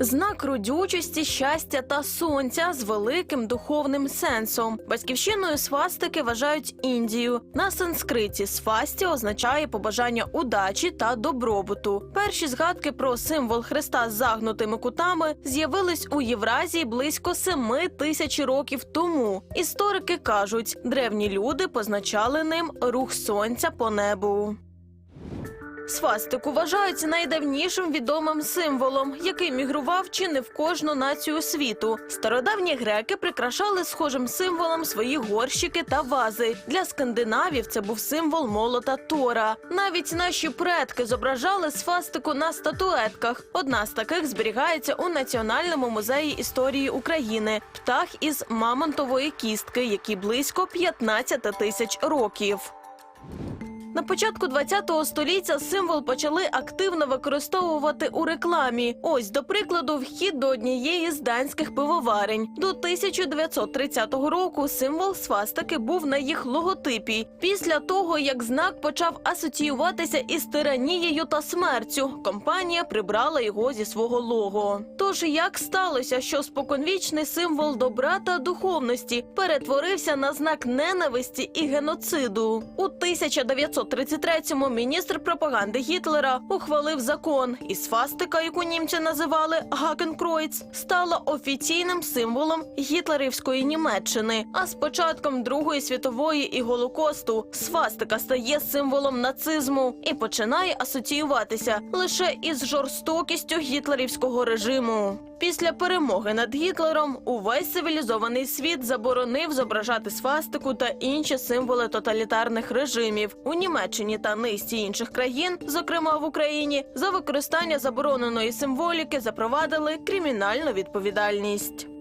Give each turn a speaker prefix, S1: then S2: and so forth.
S1: Знак родючості, щастя та сонця з великим духовним сенсом. Батьківщиною свастики вважають Індію. На санскриті свасті означає побажання удачі та добробуту. Перші згадки про символ Христа з загнутими кутами з'явились у Євразії близько семи тисяч років тому. Історики кажуть, древні люди позначали ним рух сонця по небу. Свастику вважають найдавнішим відомим символом, який мігрував чи не в кожну націю світу. Стародавні греки прикрашали схожим символом свої горщики та вази. Для скандинавів це був символ молота Тора. Навіть наші предки зображали свастику на статуетках. Одна з таких зберігається у Національному музеї історії України. Птах із мамонтової кістки, який близько 15 тисяч років. На початку ХХ століття символ почали активно використовувати у рекламі. Ось, до прикладу, вхід до однієї з данських пивоварень. До 1930 року символ свастики був на їх логотипі. Після того, як знак почав асоціюватися із тиранією та смертю, компанія прибрала його зі свого лого. Тож як сталося, що споконвічний символ добра та духовності перетворився на знак ненависті і геноциду? У 1933-му міністр пропаганди Гітлера ухвалив закон, і свастика, яку німці називали Гакенкройц, стала офіційним символом гітлерівської Німеччини. А з початком Другої світової і Голокосту свастика стає символом нацизму і починає асоціюватися лише із жорстокістю гітлерівського режиму. Після перемоги над Гітлером увесь цивілізований світ заборонив зображати свастику та інші символи тоталітарних режимів у Німеччині та низці інших країн, зокрема в Україні, за використання забороненої символіки запровадили кримінальну відповідальність.